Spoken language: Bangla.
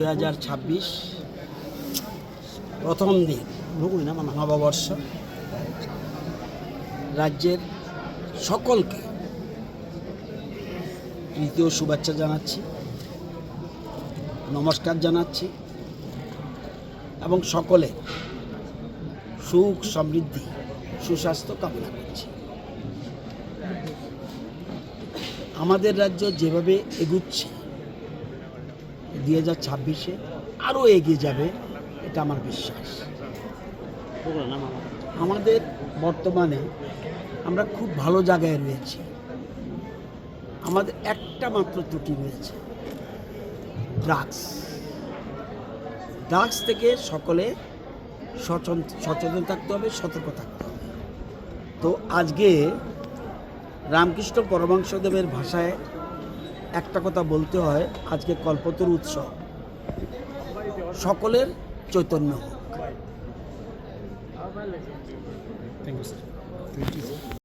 দু হাজার ছাব্বিশ প্রথম দিন নববর্ষ, রাজ্যের সকলকে তৃতীয় শুভেচ্ছা জানাচ্ছি, নমস্কার জানাচ্ছি, এবং সকলে সুখ সমৃদ্ধি, সুস্বাস্থ্য কামনা করছি। আমাদের রাজ্য যেভাবে এগুচ্ছে দুই হাজার ছাব্বিশে আরও এগিয়ে যাবে, এটা আমার বিশ্বাস। আমাদের বর্তমানে আমরা খুব ভালো জায়গায় রয়েছি। আমাদের একটা মাত্র ত্রুটি রয়েছে, ড্রাগস। ড্রাগস থেকে সকলে সচেতন থাকতে হবে, সতর্ক থাকতে হবে। তো আজকে রামকৃষ্ণ পরমাংশদেবের ভাষায় একটা কথা বলতে হয় আজকে কল্পতর উৎসব। সকলের চৈতন্য হোক। Thank you sir